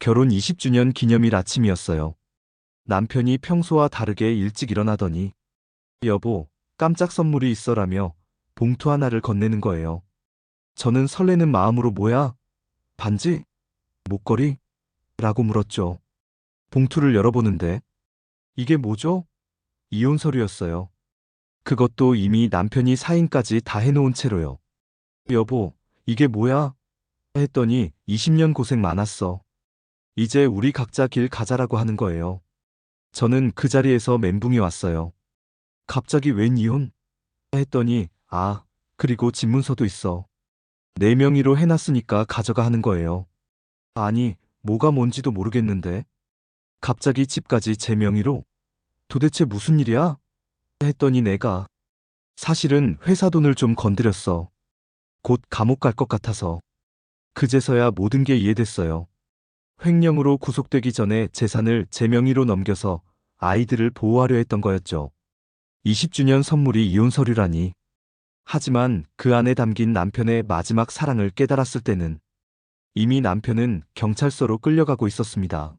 결혼 20주년 기념일 아침이었어요. 남편이 평소와 다르게 일찍 일어나더니 여보, 깜짝 선물이 있어라며 봉투 하나를 건네는 거예요. 저는 설레는 마음으로 뭐야? 반지? 목걸이? 라고 물었죠. 봉투를 열어보는데 이게 뭐죠? 이혼 서류였어요. 그것도 이미 남편이 사인까지 다 해놓은 채로요. 여보, 이게 뭐야? 했더니 20년 고생 많았어. 이제 우리 각자 길 가자라고 하는 거예요. 저는 그 자리에서 멘붕이 왔어요. 갑자기 웬 이혼? 했더니, 아, 그리고 집문서도 있어. 내 명의로 해놨으니까 가져가 하는 거예요. 아니, 뭐가 뭔지도 모르겠는데. 갑자기 집까지 제 명의로? 도대체 무슨 일이야? 했더니 내가 사실은 회사 돈을 좀 건드렸어. 곧 감옥 갈 것 같아서. 그제서야 모든 게 이해됐어요. 횡령으로 구속되기 전에 재산을 제 명의로 넘겨서 아이들을 보호하려 했던 거였죠. 20주년 선물이 이혼 서류라니. 하지만 그 안에 담긴 남편의 마지막 사랑을 깨달았을 때는 이미 남편은 경찰서로 끌려가고 있었습니다.